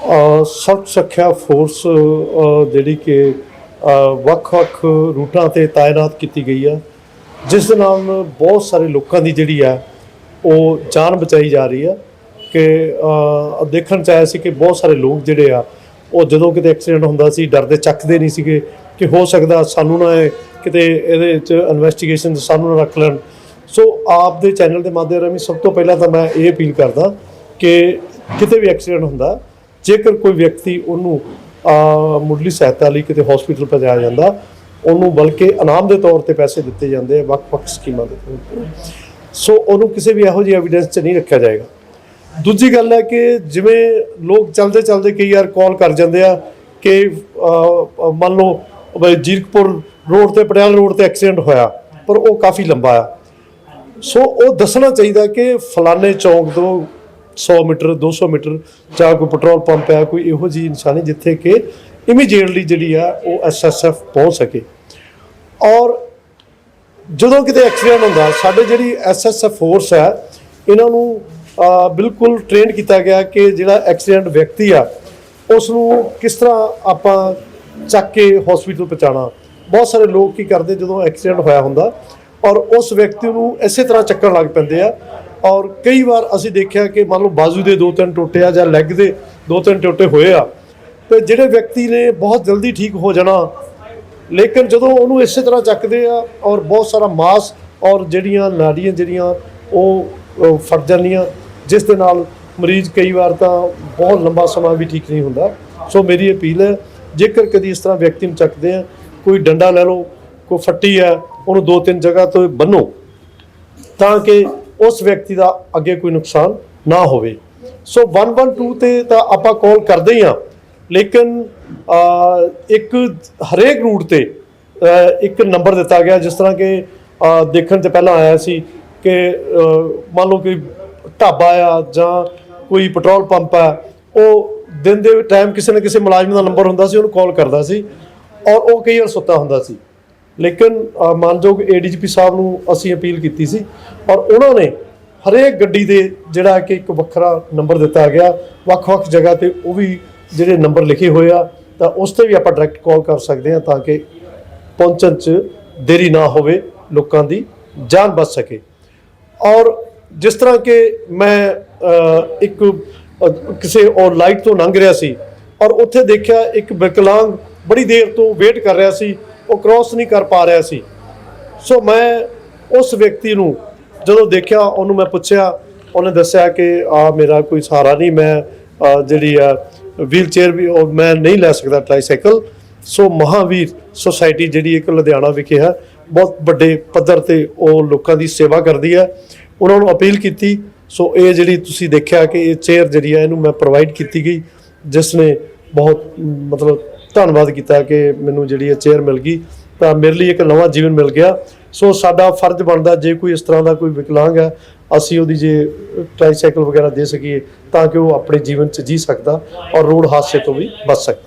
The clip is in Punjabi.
ਅ, ਸੜਕ ਸੁਰੱਖਿਆ ਫੋਰਸ ਜਿਹੜੀ ਕਿ ਵੱਖ-ਵੱਖ ਰੂਟਾਂ ਤੇ ਤਾਇਨਾਤ ਕੀਤੀ ਗਈ ਆ ਜਿਸ ਦੇ ਨਾਲ ਬਹੁਤ ਸਾਰੇ ਲੋਕਾਂ ਦੀ ਜਿਹੜੀ ਆ ਉਹ ਜਾਨ ਬਚਾਈ ਜਾ ਰਹੀ ਆ ਕਿ ਦੇਖਣ ਚ ਆਇਆ ਸੀ ਕਿ ਬਹੁਤ ਸਾਰੇ ਲੋਕ ਜਿਹੜੇ ਆ ਉਹ ਜਦੋਂ ਕਿਤੇ ਐਕਸੀਡੈਂਟ ਹੁੰਦਾ ਸੀ ਡਰਦੇ ਚੱਕਦੇ ਨਹੀਂ ਸੀਗੇ ਕਿ ਹੋ ਸਕਦਾ ਸਾਨੂੰ ਨਾ ਇਹ ਕਿਤੇ ਇਹਦੇ ਚ ਇਨਵੈਸਟੀਗੇਸ਼ਨ ਸਾਨੂੰ ਨਾ ਰੱਖ ਲੈਣ। ਸੋ ਆਪ ਦੇ ਚੈਨਲ ਦੇ ਮਾਧਿਅਮ ਰਾਹੀਂ ਸਭ ਤੋਂ ਪਹਿਲਾਂ ਤਾਂ ਮੈਂ ਇਹ ਅਪੀਲ ਕਰਦਾ ਕਿ ਕਿਤੇ ਵੀ ਐਕਸੀਡੈਂਟ ਹੁੰਦਾ ਜੇਕਰ ਕੋਈ ਵਿਅਕਤੀ ਉਹਨੂੰ ਮੁੱਢਲੀ ਸਹਾਇਤਾ ਲਈ ਕਿਤੇ ਹਸਪੀਟਲ ਪਹੁੰਚਾਇਆ ਜਾਂਦਾ, ਉਹਨੂੰ ਬਲਕਿ ਇਨਾਮ ਦੇ ਤੌਰ ਤੇ ਪੈਸੇ ਦਿੱਤੇ ਜਾਂਦੇ ਆ ਵੱਖ-ਵੱਖ ਸਕੀਮਾਂ ਦੇ ਤੌਰ ਤੇ। ਸੋ ਉਹਨੂੰ ਕਿਸੇ ਵੀ ਇਹੋ ਜਿਹੀ ਐਵੀਡੈਂਸ 'ਚ ਨਹੀਂ ਰੱਖਿਆ ਜਾਏਗਾ। ਦੂਜੀ ਗੱਲ ਹੈ ਕਿ ਜਿਵੇਂ ਲੋਕ ਚਲਦੇ ਚਲਦੇ ਕਈ ਵਾਰ ਕਾਲ ਕਰ ਜਾਂਦੇ ਆ ਕਿ ਮੰਨ ਲਓ ਜੀਰਕਪੁਰ ਰੋਡ ਤੇ, ਪਟਿਆਲਾ ਰੋਡ ਤੇ ਐਕਸੀਡੈਂਟ ਹੋਇਆ, ਪਰ ਉਹ ਕਾਫੀ ਲੰਬਾ ਆ। ਸੋ ਉਹ ਦੱਸਣਾ ਚਾਹੀਦਾ ਕਿ ਫਲਾਣੇ ਚੌਂਕ ਤੋਂ 100 ਮੀਟਰ 200 ਮੀਟਰ ਜਾਂ ਕੋਈ ਪੈਟਰੋਲ ਪੰਪ ਹੈ, ਕੋਈ ਇਹੋ ਜਿਹੀ ਨਿਸ਼ਾਨੀ ਜਿੱਥੇ ਕਿ ਇਮੀਡੀਏਟਲੀ ਜਿਹੜੀ ਆ ਉਹ ਐਸਐਸਐਫ ਪਹੁੰਚ ਸਕੇ। ਔਰ ਜਦੋਂ ਕਿਤੇ ਐਕਸੀਡੈਂਟ ਹੁੰਦਾ, ਸਾਡੇ ਜਿਹੜੀ ਐਸਐਸਐਫ ਫੋਰਸ ਹੈ, ਇਹਨਾਂ ਨੂੰ ਬਿਲਕੁਲ ਟ੍ਰੇਨ ਕੀਤਾ ਗਿਆ ਕਿ ਜਿਹੜਾ ਐਕਸੀਡੈਂਟ ਵਿਅਕਤੀ ਆ ਉਸ ਨੂੰ ਕਿਸ ਤਰ੍ਹਾਂ ਆਪਾਂ ਚੱਕ ਕੇ ਹਸਪੀਟਲ ਪਹੁੰਚਾਉਣਾ। ਬਹੁਤ ਸਾਰੇ ਲੋਕ ਕੀ ਕਰਦੇ ਜਦੋਂ ਐਕਸੀਡੈਂਟ ਹੋਇਆ ਹੁੰਦਾ, ਔਰ ਉਸ ਵਿਅਕਤੀ ਨੂੰ ਇਸੇ ਤਰ੍ਹਾਂ ਚੱਕਣ ਲੱਗ ਪੈਂਦੇ ਆ ਔਰ ਕਈ ਵਾਰ ਅਸੀਂ ਦੇਖਿਆ ਕਿ ਮੰਨ ਲਓ ਬਾਜ਼ੂ ਦੇ ਦੋ ਤਿੰਨ ਟੁੱਟੇ ਆ ਜਾਂ ਲੈਗ ਦੇ ਦੋ ਤਿੰਨ ਟੁੱਟੇ ਹੋਏ ਆ, ਤੇ ਜਿਹੜੇ ਵਿਅਕਤੀ ਨੇ ਬਹੁਤ ਜਲਦੀ ਠੀਕ ਹੋ ਜਾਣਾ। ਲੇਕਿਨ ਜਦੋਂ ਉਹਨੂੰ ਇਸੇ ਤਰ੍ਹਾਂ ਚੱਕਦੇ ਆ ਔਰ ਬਹੁਤ ਸਾਰਾ ਮਾਸ ਔਰ ਜਿਹੜੀਆਂ ਨਾੜੀਆਂ ਜਿਹੜੀਆਂ ਉਹ ਉਹ ਫਟ ਜਾਂਦੀਆਂ, ਜਿਸ ਦੇ ਨਾਲ ਮਰੀਜ਼ ਕਈ ਵਾਰ ਤਾਂ ਬਹੁਤ ਲੰਬਾ ਸਮਾਂ ਵੀ ਠੀਕ ਨਹੀਂ ਹੁੰਦਾ। ਸੋ ਮੇਰੀ ਅਪੀਲ ਹੈ, ਜੇਕਰ ਕਦੀ ਇਸ ਤਰ੍ਹਾਂ ਵਿਅਕਤੀ ਨੂੰ ਚੱਕਦੇ ਆ, ਕੋਈ ਡੰਡਾ ਲੈ ਲਓ, ਕੋਈ ਫੱਟੀ ਹੈ, ਉਹਨੂੰ ਦੋ ਤਿੰਨ ਜਗ੍ਹਾ ਤੋਂ ਬੰਨੋ, ਤਾਂ ਕਿ ਉਸ ਵਿਅਕਤੀ ਦਾ ਅੱਗੇ ਕੋਈ ਨੁਕਸਾਨ ਨਾ ਹੋਵੇ। ਸੋ 112 ਤੇ ਤਾਂ ਆਪਾਂ ਕਾਲ ਕਰਦੇ ਹੀ ਆ ਲੇਕਿਨ ਇੱਕ ਹਰੇਕ ਰੂਟ ਤੇ ਇੱਕ ਨੰਬਰ ਦਿੱਤਾ ਗਿਆ। ਜਿਸ ਤਰ੍ਹਾਂ ਕਿ ਦੇਖਣ ਤੇ ਪਹਿਲਾਂ ਆਇਆ ਸੀ ਕਿ ਮੰਨ ਲਓ ਕਿ ਢਾਬਾ ਆ ਜਾਂ ਕੋਈ ਪੈਟਰੋਲ ਪੰਪ ਆ, ਉਹ ਦਿਨ ਦੇ ਟਾਈਮ ਕਿਸੇ ਨਾ ਕਿਸੇ ਮੁਲਾਜ਼ਮ ਦਾ ਨੰਬਰ ਹੁੰਦਾ ਸੀ, ਉਹਨੂੰ ਕਾਲ ਕਰਦਾ ਸੀ ਔਰ ਉਹ ਕਈ ਵਾਰ ਸੁੱਤਾ ਹੁੰਦਾ ਸੀ। ਲੇਕਿਨ ਅ, ਮਾਨਯੋਗ ਏਡੀਜੀਪੀ ਸਾਹਿਬ ਨੂੰ ਅਸੀਂ ਅਪੀਲ ਕੀਤੀ ਸੀ ਔਰ ਉਹਨਾਂ ਨੇ ਹਰੇਕ ਗੱਡੀ ਦੇ ਜਿਹੜਾ ਕਿ ਇੱਕ ਵੱਖਰਾ ਨੰਬਰ ਦਿੱਤਾ ਗਿਆ ਵੱਖ-ਵੱਖ ਜਗ੍ਹਾ ਤੇ ਉਹ ਵੀ ਜਿਹੜੇ ਨੰਬਰ ਲਿਖੇ ਹੋਏ ਆ ਤਾਂ ਉਸ ਤੇ ਵੀ ਆਪਾਂ ਡਾਇਰੈਕਟ ਕਾਲ ਕਰ ਸਕਦੇ ਹਾਂ ਤਾਂ ਕਿ ਪਹੁੰਚਣ 'ਚ ਦੇਰੀ ਨਾ ਹੋਵੇ ਲੋਕਾਂ ਦੀ ਜਾਨ ਬਚ ਸਕੇ। ਔਰ ਜਿਸ ਤਰ੍ਹਾਂ ਕਿ ਮੈਂ ਇੱਕ ਕਿਸੇ ਔਰ ਲਾਈਟ ਤੋਂ ਲੰਘ ਰਿਹਾ ਸੀ ਔਰ ਉੱਥੇ ਦੇਖਿਆ ਇੱਕ ਵਿਕਲਾਂਗ ਬੜੀ ਦੇਰ ਤੋਂ ਵੇਟ ਕਰ ਰਿਹਾ ਸੀ ਉਹ ਕ੍ਰਾਸ ਨਹੀਂ ਕਰ ਪਾ ਰਿਹਾ ਸੀ। ਸੋ ਮੈਂ ਉਸ ਵਿਅਕਤੀ ਨੂੰ ਜਦੋਂ ਦੇਖਿਆ, ਉਹਨੂੰ ਮੈਂ ਪੁੱਛਿਆ, ਉਹਨੇ ਦੱਸਿਆ ਕਿ ਆ ਮੇਰਾ ਕੋਈ ਸਹਾਰਾ ਨਹੀਂ, ਮੈਂ ਜਿਹੜੀ ਆ ਵੀਲ ਚੇਅਰ ਵੀ ਉਹ ਮੈਂ ਨਹੀਂ ਲੈ ਸਕਦਾ ਟ੍ਰਾਈਸਾਈਕਲ ਸੋ ਮਹਾਵੀਰ ਸੁਸਾਇਟੀ ਜਿਹੜੀ ਇੱਕ ਲੁਧਿਆਣਾ ਵਿਖੇ ਹੈ, ਬਹੁਤ ਵੱਡੇ ਪੱਧਰ ਤੇ ਉਹ ਲੋਕਾਂ ਦੀ ਸੇਵਾ ਕਰਦੀ ਹੈ। ਉਹਨਾਂ ਨੂੰ ਅਪੀਲ ਕੀਤੀ ਸੋ ਇਹ ਜਿਹੜੀ ਤੁਸੀਂ ਦੇਖਿਆ ਕਿ ਇਹ ਚੇਅਰ ਜਿਹੜੀ ਹੈ, ਇਹਨੂੰ ਮੈਂ ਪ੍ਰੋਵਾਈਡ ਕੀਤੀ ਗਈ, ਜਿਸ ਨੇ ਬਹੁਤ, ਮਤਲਬ ਧੰਨਵਾਦ ਕੀਤਾ ਕਿ ਮੈਨੂੰ ਜਿਹੜੀ ਇਹ ਚੇਅਰ ਮਿਲ ਗਈ, ਤਾਂ ਮੇਰੇ ਲਈ ਇੱਕ ਨਵਾਂ ਜੀਵਨ ਮਿਲ ਗਿਆ। ਸੋ ਸਾਡਾ ਫਰਜ਼ ਬਣਦਾ, ਜੇ ਕੋਈ ਇਸ ਤਰ੍ਹਾਂ ਦਾ ਕੋਈ ਵਿਕਲਾਂਗ ਹੈ, ਅਸੀਂ ਉਹਦੀ ਜੇ ਟ੍ਰਾਈਸਾਈਕਲ ਵਗੈਰਾ ਦੇ ਸਕੀਏ, ਤਾਂ ਕਿ ਉਹ ਆਪਣੇ ਜੀਵਨ 'ਚ ਜੀ ਸਕਦਾ ਔਰ ਰੋਡ ਹਾਦਸੇ ਤੋਂ ਵੀ ਬਚ ਸਕਦਾ